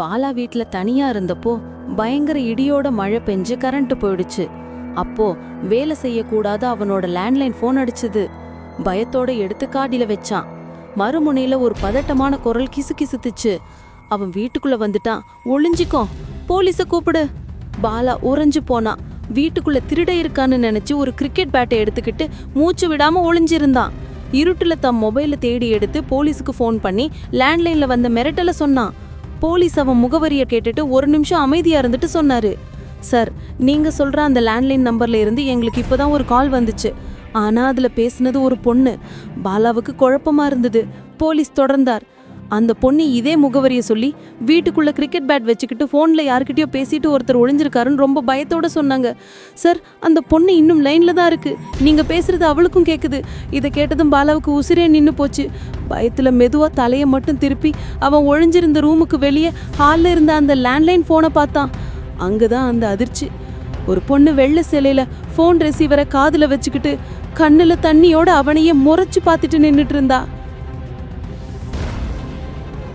பாலா வீட்ல தனியா இருந்தப்போ பயங்கர இடியோட மழை பெஞ்சு கரண்ட் போயிடுச்சு. அப்போ வேலை செய்யக்கூடாத அவனோட லேண்ட்லைன் ஃபோன் அடிச்சுது. பயத்தோட எடுத்து காடியில வச்சான். மறுமுனையில ஒரு பதட்டமான குரல் கிசுகிசுத்துச்சு அவன் வீட்டுக்குள்ள வந்துட்டான். ஒளிஞ்சிக்கோ போலீஸ கூப்பிடு. பாலா உறைஞ்சு போனான் வீட்டுக்குள்ள திருட இருக்கான்னு நினைச்சு ஒரு கிரிக்கெட் பேட்டை எடுத்துக்கிட்டு மூச்சு விடாம ஒளிஞ்சிருந்தான். இருட்டுல தம் மொபைலை தேடி எடுத்து போலீஸுக்கு ஃபோன் பண்ணி லேண்ட்லைன்ல வந்த மிரட்டலை சொன்னான். போலீஸ் அவன் முகவரியை கேட்டுட்டு ஒரு நிமிஷம் அமைதியா இருந்துட்டு சொன்னாரு. சார் நீங்க சொல்ற அந்த லேண்ட்லைன் நம்பர்ல இருந்து எங்களுக்கு இப்பதான் ஒரு கால் வந்துச்சு. ஆனா அதுல பேசுனது ஒரு பொண்ணு. பாலாவுக்கு குழப்பமா இருந்தது. போலீஸ் தொடர்ந்தார். அந்த பொண்ணு இதே முகவரியை சொல்லி வீட்டுக்குள்ள கிரிக்கெட் பேட் வச்சுக்கிட்டு ஃபோனில் யார்கிட்டயோ பேசிட்டு ஒருத்தர் ஒளிஞ்சிருக்காருன்னு ரொம்ப பயத்தோட சொன்னாங்க. சார் அந்த பொண்ணு இன்னும் லைனில் தான் இருக்கு. நீங்கள் பேசுறது அவளுக்கும் கேட்குது இதை கேட்டதும் பாலாவுக்கு உசிரே நின்று போச்சு. பயத்தில் மெதுவாக தலையை மட்டும் திருப்பி அவன் ஒழிஞ்சிருந்த ரூமுக்கு வெளியே ஹாலில் இருந்த அந்த லேண்ட்லைன் ஃபோனை பார்த்தான். அங்கே தான் அந்த அதிர்ச்சி. ஒரு பொண்ணு வெள்ளை சிலையில ஃபோன் ரிசீவரை காதில் வச்சுக்கிட்டு கண்ணில் தண்ணியோட அவனையே முறைச்சி பார்த்துட்டு நின்றுட்டு இருந்தா.